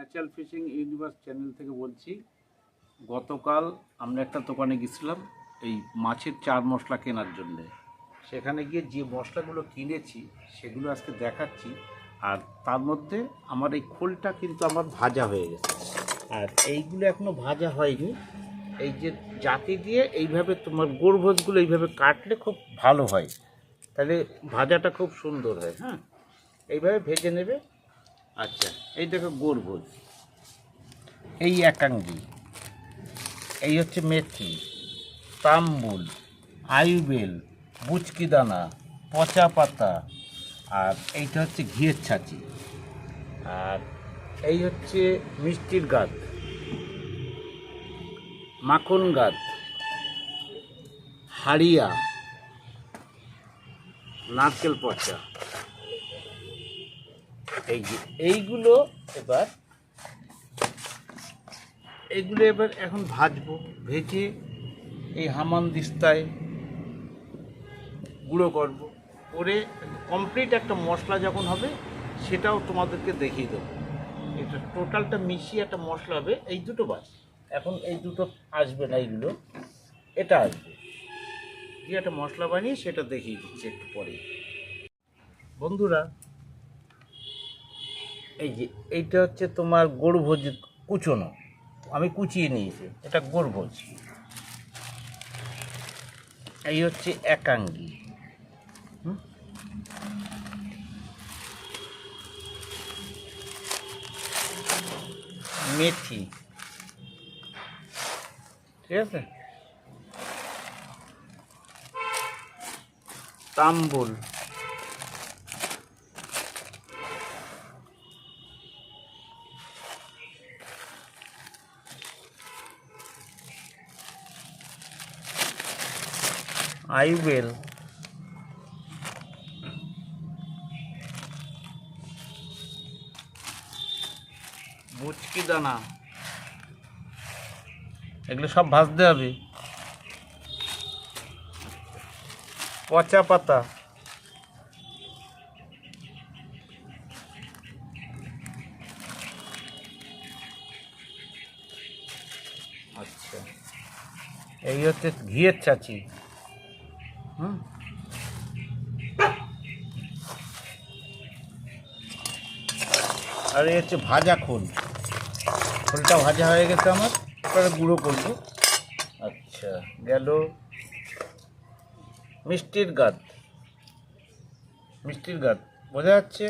Natural fishing universe channel থেকে বলছি, গতকাল আমরা একটা দোকানে গেছিলাম এই মাছের চার মশলা কেনার জন্যে। সেখানে গিয়ে যে মশলাগুলো কিনেছি, সেগুলো আজকে দেখাচ্ছি, আর তার মধ্যে আমার এই খোলটা কিন্তু আমার ভাজা হয়ে গেছে। আর এইগুলো এখনও ভাজা হয়নি। এই যে জাতি দিয়ে এইভাবে তোমার গোড়ভোজগুলো এইভাবে কাটলে খুব ভালো হয়। তাহলে ভাজাটা খুব সুন্দর হয় হ্যাঁ? এইভাবে ভেজে নেবে। আচ্ছা এই দেখো গোড়ভোজ এই একাঙ্গি। এই হচ্ছে মেথি, তাম্বুল আয়ুবেল বুচকি দানা পচা পাতা, আর এইটা হচ্ছে ঘিয়ের ছাঁচি। আর এই হচ্ছে মিষ্টির গাছ মাখন গাছ হাড়িয়া, নারকেল পচা। এই যে, এইগুলো এবার এইগুলো এবার এখন ভাজবো, ভেজে এই হামান দিস্তায় গুঁড়ো করব। করে কমপ্লিট একটা মশলা যখন হবে, সেটাও তোমাদেরকে দেখিয়ে দেবো। এটা টোটালটা মিশিয়ে একটা মশলা হবে, এই দুটো বাস। এখন এই দুটো আসবে না এইগুলো, এটা আসবে। দিয়ে একটা মশলা বানিয়ে সেটা দেখিয়ে দিচ্ছি একটু পরে বন্ধুরা এই যে, এইটা হচ্ছে তোমার গোড়ভোজ কুচোনো। আমি কুচিয়ে নিয়েছি, এটা গোড়ভোজ এই হচ্ছে একাঙ্গি। মেথি। ঠিক আছে? তাম্বুল। আইবেল মুচকি দানা এগুলো সব ভাজতে হবে। পচা পাতা। আচ্ছা। এই হচ্ছে ঘিয়ের চাচি হুম আর এই হচ্ছে ভাজা খোল। খোলটা ভাজা হয়ে গেছে আমার। এবারে গুঁড়ো করব। আচ্ছা গেল মিষ্টির গাদ। মিষ্টির গাদ, বোঝা যাচ্ছে?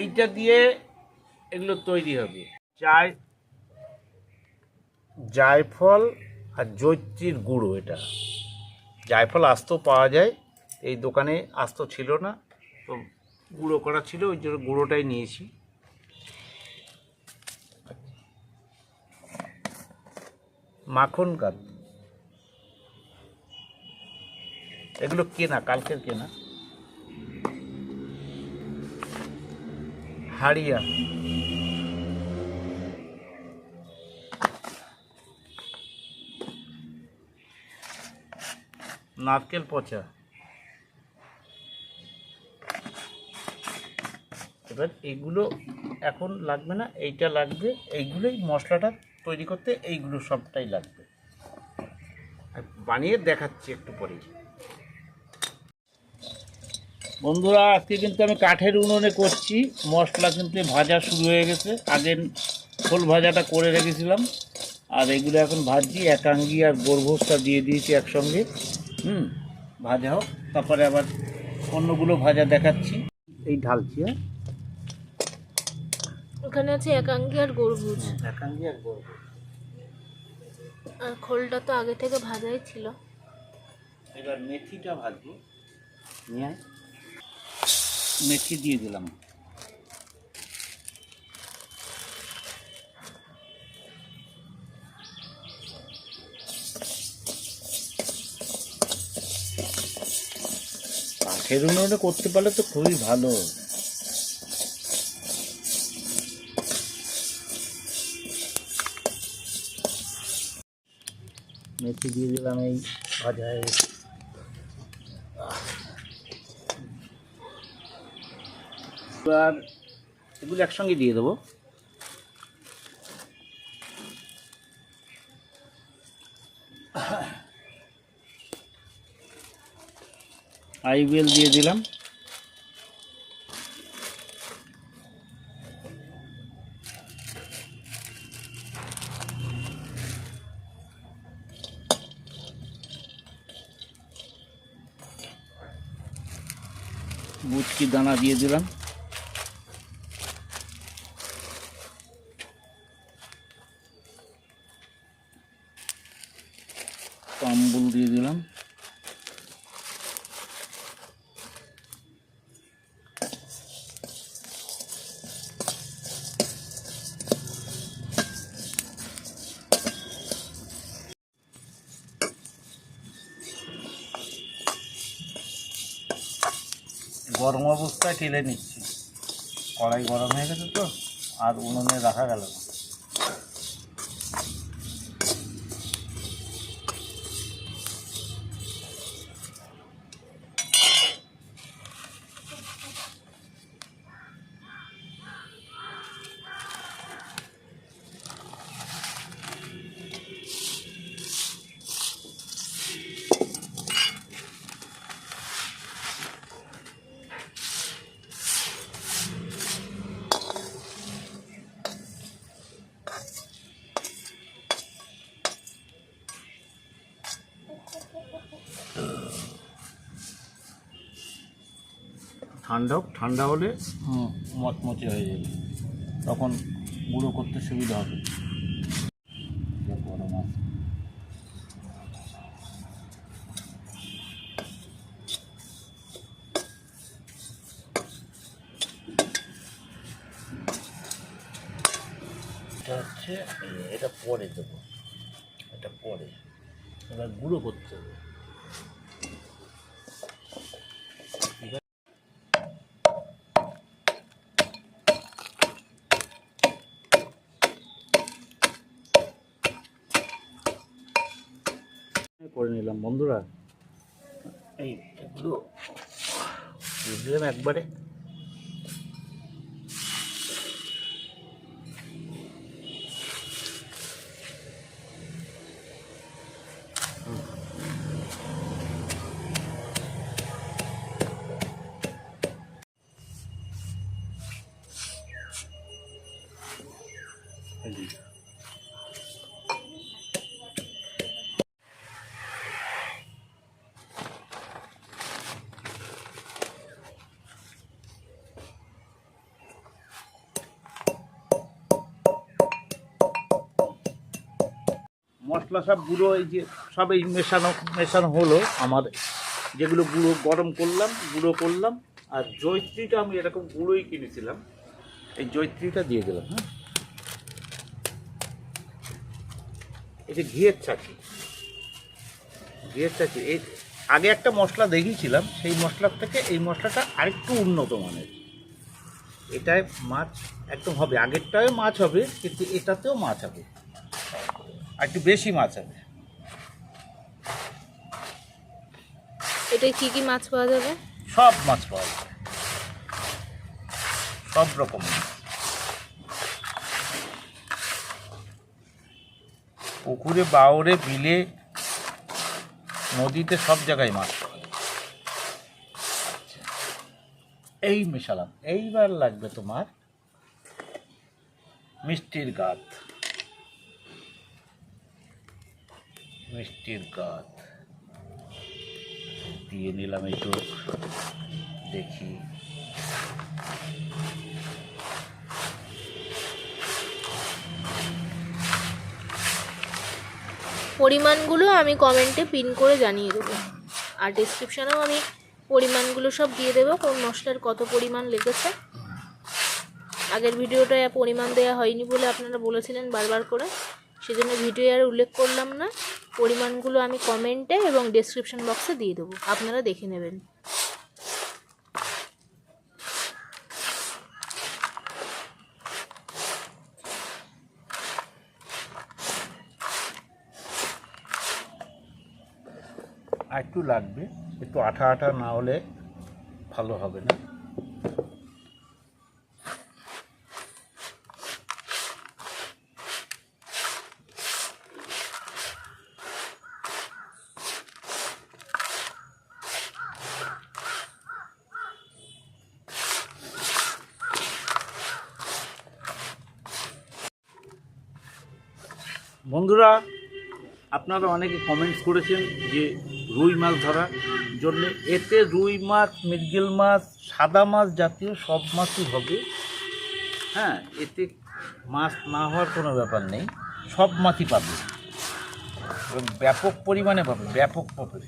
এইটা দিয়ে এগুলো তৈরি হবে। চায় জায়ফল আর জৈত্রীর গুঁড়ো এটা। জায়ফল আস্ত পাওয়া যায়। এই দোকানে আস্ত ছিল না, তো গুঁড়ো করা ছিল, ওই জন্য গুঁড়োটাই নিয়েছি। মাখন কাত এগুলো কেনা, কালকের কেনা। হাড়িয়া। নারকেল পচা। এবার এগুলো এখন লাগবে না, এইটা লাগবে, এইগুলোই মশলাটা তৈরি করতে এইগুলো সবটাই লাগবে। বানিয়ে দেখাচ্ছি একটু পরে বন্ধুরা, আজকে কিন্তু আমি কাঠের উনুনে করছি, মশলা কিন্তু ভাজা শুরু হয়ে গেছে। আগের খোল ভাজাটা করে রেখেছিলাম, আর এগুলো এখন ভাজছি, একাঙ্গি আর গোরভোজটা দিয়ে দিয়েছি একসঙ্গে। হুম ভাজা হোক তারপরে আবার অন্যগুলো ভাজা দেখাচ্ছি। এই ঢালছি হ্যাঁ? ওখানে আছে একাঙ্গি আর গরবুজ একাঙ্গি আর গোরভোজ আর খোলটা তো আগে থেকে ভাজাই ছিল। এবার মেথিটা ভাজবো। নিয়ে মেথি দিয়ে দিলাম। উনুনে করতে পারলে তো খুবই ভালো মেথি দিয়ে দিলাম এই ভাজা। এবার এগুলো একসঙ্গে দিয়ে দেবো আইবিএল দিয়ে দিলাম। বুচকি দানা দিয়ে দিলাম। পাম্বুল দিয়ে দিলাম। অবস্থায় নিচ্ছি। কড়াই গরম হয়ে গেছে তো আর উনুনে রাখা গেল না। ঠান্ডা হোক ঠান্ডা হলে মচমচে হয়ে যাবে। তখন গুঁড়ো করতে সুবিধা হবে যে গরম আছে। এটা হচ্ছে এই, এটা পরে দেবো এটা পরে এবার গুঁড়ো করতে হবে করে নিলাম বন্ধুরা। এই এগুলো একবারে। মশলা সব গুঁড়ো, এই যে সব এই মেশানো মেশানো হলো আমার। যেগুলো গুঁড়ো, গরম করলাম, গুঁড়ো করলাম, আর জৈত্রীটা আমি এরকম গুঁড়োই কিনেছিলাম। এই জৈত্রীটা দিয়ে দিলাম হ্যাঁ। এই যে ঘিয়ের চাকি ঘিয়ের চাকি এই আগে একটা মশলা দেখিয়েছিলাম, সেই মশলার থেকে এই মশলাটা আরেকটু উন্নত মানের। এটায় মাছ একদম হবে আগেরটায় মাছ হবে, কিন্তু এটাতেও মাছ হবে। আর একটু বেশি মাছ হবে এটায় কি কি মাছ পাওয়া যাবে? সব মাছ পাওয়া যায় সব রকম পুকুরে বাওরে বিলে নদীতে সব জায়গায় মাছ পাওয়া যায় আচ্ছা। এই মেশালাম। এইবার লাগবে তোমার মিষ্টির গাত। মিষ্টির গাত। দিয়ে নিলাম একটু দেখি। পরিমাণগুলো আমি কমেন্টে পিন করে জানিয়ে দেবো। আর ডিসক্রিপশানেও আমি পরিমাণগুলো সব দিয়ে দেবো, কোন মশলার কত পরিমাণ লেগেছে। আগের ভিডিওটায় পরিমাণ দেওয়া হয়নি বলে আপনারা বলেছিলেন বারবার করে। সেজন্য ভিডিও আর উল্লেখ করলাম না। পরিমাণগুলো আমি কমেন্টে এবং ডেসক্রিপশন বক্সে দিয়ে দেবো। আপনারা দেখে নেবেন। একটু লাগবে। একটু আঠা আঠা না হলে ভালো হবে না। বন্ধুরা আপনারা অনেকে কমেন্টস করেছেন যে রুই মাছ ধরার জন্য। এতে রুই মাছ মৃগেল মাছ সাদা মাছ জাতীয় সব মাছই হবে। হ্যাঁ এতে মাছ না হওয়ার কোনো ব্যাপার নেই। সব মাছই পাবে। এবং ব্যাপক পরিমাণে পাবে ব্যাপক পাবে।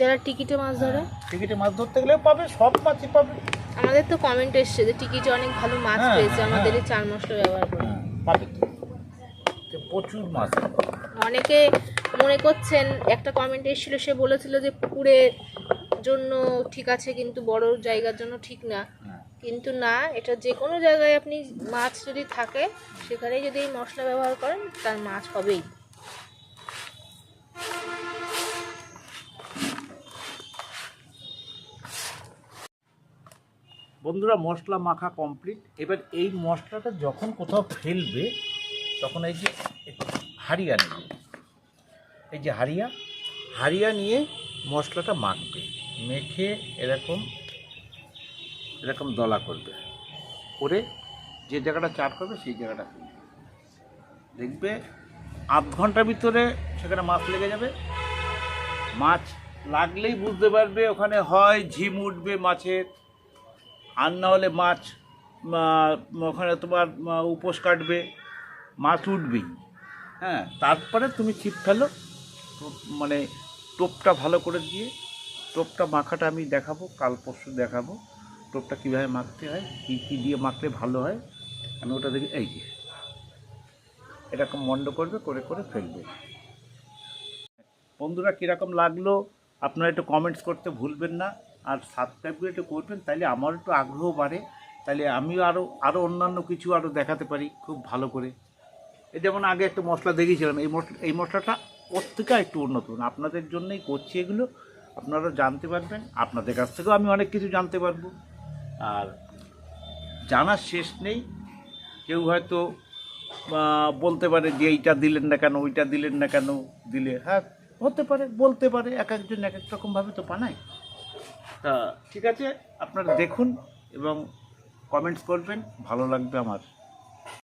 যারা টিকিটে মাছ ধরে? টিকিটে মাছ ধরতে গেলেও পাবে সব মাছই পাবে। আমাদের তো কমেন্ট এসছে যে টিকিটে অনেক ভালো মাছ হ্যাঁ, পেয়েছে হ্যাঁ। আমাদের এই চার মশলা ব্যবহার করে। হ্যাঁ, পাবে প্রচুর মাছ। অনেকে মনে করছেন একটা কমেন্ট এসেছিল সে বলেছিল যে পুকুরের জন্য ঠিক আছে কিন্তু বড় জায়গার জন্য ঠিক না। হ্যাঁ। কিন্তু না এটা যে কোনো জায়গায় আপনি মাছ যদি থাকে সেখানে যদি এই মশলা ব্যবহার করেন তার মাছ হবেই। বন্ধুরা মশলা মাখা কমপ্লিট এবার এই মশলাটা যখন কোথাও ফেলবে তখন এই যে হারিয়া নেবে এই যে হারিয়া হারিয়া নিয়ে মশলাটা মাখবে, মেখে এরকম এরকম দলা করবে। করে যে জায়গাটা চার করবে সেই জায়গাটা দেখবে আধ ঘণ্টার ভিতরে সেখানে মাছ লেগে যাবে। মাছ লাগলেই বুঝতে পারবে ওখানে হয় ঝিম উঠবে মাছের। আর না হলে মাছ ওখানে তোমার উপোস কাটবে। মাছ উঠবেই। হ্যাঁ তারপরে তুমি ছিপ ফেলো মানে টোপটা ভালো করে দিয়ে, টোপটা মাখাটা আমি দেখাবো, কাল পরশু দেখাবো, টোপটা কীভাবে মাখতে হয়, কী কী দিয়ে মাখলে ভালো হয়, আমি ওটা দেখি, এই যে এরকম মন্ড করবে, করে করে ফেলবে। বন্ধুরা, কীরকম লাগল, আপনারা একটু কমেন্টস করতে ভুলবেন না, আর সাবস্ক্রাইব করে একটু করবেন তাহলে আমার একটু আগ্রহ বাড়ে তাহলে আমিও আরও আরও অন্যান্য কিছু আরও দেখাতে পারি, খুব ভালো করে। যেমন আগে একটা মশলা দেখিয়েছিলাম, এই মশলা এই মশলাটা ওর থেকে একটু উন্নত? আপনাদের জন্যই করছি এগুলো, আপনারা জানতে পারবেন, আপনাদের কাছ থেকেও আমি অনেক কিছু জানতে পারব। আর জানার শেষ নেই, কেউ হয়তো বলতে পারে যে এইটা দিলেন না কেন, ওইটা দিলেন না কেন, দিলে হ্যাঁ হতে পারে, বলতে পারে, এক একজন এক এক রকমভাবে তো বানায়। তা ঠিক আছে, আপনারা দেখুন এবং কমেন্টস করবেন, ভালো লাগবে আমার।